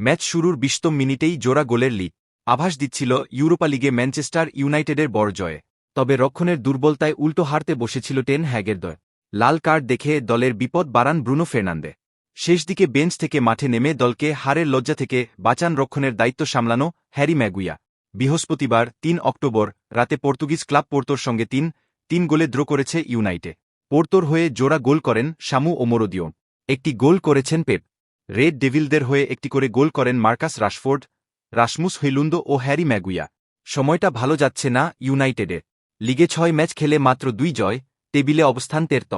Match শুরুর বিশতম মিনিটেই জোড়া গোলের লিড। আভাস দিচ্ছিল ইউরোপা লিগে ম্যানচেস্টার ইউনাইটেডের বড় জয়ে। তবে রক্ষণের দুর্বলতায় উল্টো হারতে বসেছিল টেন হ্যাগের দয় লাল কার্ড দেখে দলের বিপদ বাড়ান ব্রুনো ফের্নান্দে শেষ দিকে বেঞ্চ থেকে মাঠে নেমে দলকে হারের লজ্জা থেকে বাঁচান রক্ষণের দায়িত্ব সামলানো হ্যারি ম্যাগুইয়া। বৃহস্পতিবার তিন অক্টোবর রাতে পর্তুগিজ ক্লাব পোর্তোর সঙ্গে তিন তিন গোলে দ্র করেছে ইউনাইটে পোর্তোর হয়ে জোড়া গোল করেন শামু ও মোরদিও একটি গোল করেছেন পেপ। রেড ডেভিলদের হয়ে একটি করে গোল করেন মার্কাস রাশফোর্ড রাসমুস হৈলুন্দো ও হ্যারি ম্যাগুইয়া। সময়টা ভালো যাচ্ছে না ইউনাইটেডের লিগে ছয় ম্যাচ খেলে মাত্র দুই জয়, টেবিলে অবস্থান তেরত।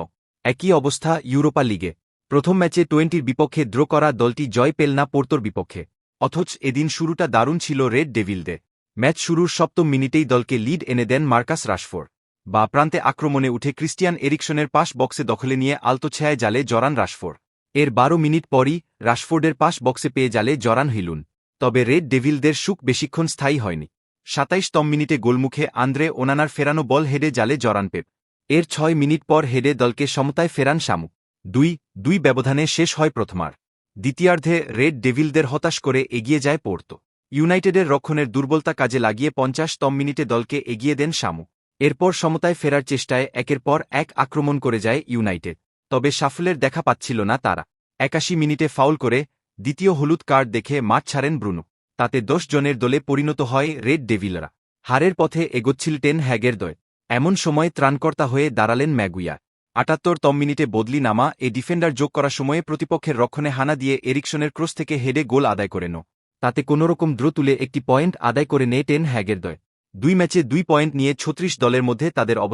একই অবস্থা ইউরোপা লিগে। প্রথম ম্যাচে টোয়েন্টির বিপক্ষে দ্র করা দলটি জয় পেল না পোর্তোর বিপক্ষে। অথচ এদিন শুরুটা দারুণ ছিল রেড ডেভিলদে। ম্যাচ শুরুর সপ্তম মিনিটেই দলকে লিড এনে দেন মার্কাস রাশফোর্ড। বা প্রান্তে আক্রমণে উঠে ক্রিস্টিয়ান এরিকসনের পাশ বক্সে দখলে নিয়ে আলতোছায়ায় জালে জরান রাশফোর্ড। এর বারো মিনিট পরই রাশফোর্ডের পাশ বক্সে পেয়ে জালে জরান হিলুন। তবে রেড ডেভিলদের সুখ বেশিক্ষণ স্থায়ী হয়নি। সাতাইশতম মিনিটে গোলমুখে আন্দ্রে ওনানার ফেরানো বল হেডে জালে জরান পেপ। এর ছয় মিনিট পর হেডে দলকে সমতায় ফেরান শামু। দুই দুই ব্যবধানে শেষ হয় প্রথমার। দ্বিতীয়ার্ধে রেড ডেভিলদের হতাশ করে এগিয়ে যায় পোর্তো। ইউনাইটেডের রক্ষণের দুর্বলতা কাজে লাগিয়ে পঞ্চাশতম মিনিটে দলকে এগিয়ে দেন শামু। এরপর সমতায় ফেরার চেষ্টায় একের পর এক আক্রমণ করে যায় ইউনাইটেড। তবে সাফল্যের দেখা পাচ্ছিল না তারা। একাশি মিনিটে ফাউল করে দ্বিতীয় হলুদ কার্ড দেখে মাঠ ছাড়েন ব্রুনো। তাতে দশ জনের দলে পরিণত হয় রেড ডেভিলরা। হারের পথে এগোচ্ছিল টেন হ্যাগের দয় এমন সময় ত্রাণকর্তা হয়ে দাঁড়ালেন ম্যাগুইয়া আটাত্তরতম মিনিটে বদলি নামা, এ ডিফেন্ডার যোগ করার সময়ে প্রতিপক্ষের রক্ষণে হানা দিয়ে এরিকসনের ক্রস থেকে হেডে গোল আদায় করে নো তাতে কোনোরকম দ্রু তুলে একটি পয়েন্ট আদায় করে নেয় টেন হ্যাগের দয় দুই ম্যাচে দুই পয়েন্ট নিয়ে ছত্রিশ দলের মধ্যে তাদের অবস্থান